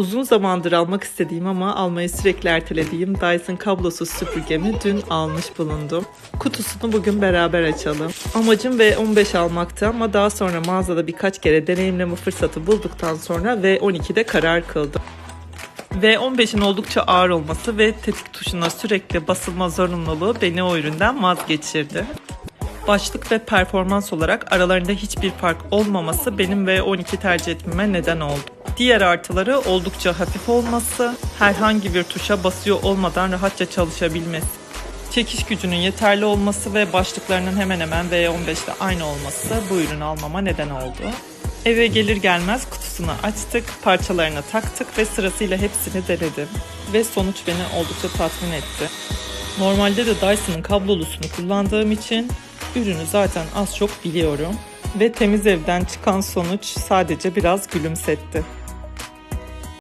Uzun zamandır almak istediğim ama almayı sürekli ertelediğim Dyson kablosuz süpürgemi dün almış bulundum. Kutusunu bugün beraber açalım. Amacım V15 almaktı ama daha sonra mağazada birkaç kere deneyimleme fırsatı bulduktan sonra V12'de karar kıldım. V15'in oldukça ağır olması ve tetik tuşuna sürekli basılma zorunluluğu beni o üründen vazgeçirdi. Başlık ve performans olarak aralarında hiçbir fark olmaması benim V12 tercih etmeme neden oldu. Diğer artıları oldukça hafif olması, herhangi bir tuşa basıyor olmadan rahatça çalışabilmesi. Çekiş gücünün yeterli olması ve başlıklarının hemen hemen V15'te aynı olması bu ürünü almama neden oldu. Eve gelir gelmez kutusunu açtık, parçalarını taktık ve sırasıyla hepsini denedim. Ve sonuç beni oldukça tatmin etti. Normalde de Dyson'ın kablolusunu kullandığım için ürünü zaten az çok biliyorum. Ve temiz evden çıkan sonuç sadece biraz gülümsetti.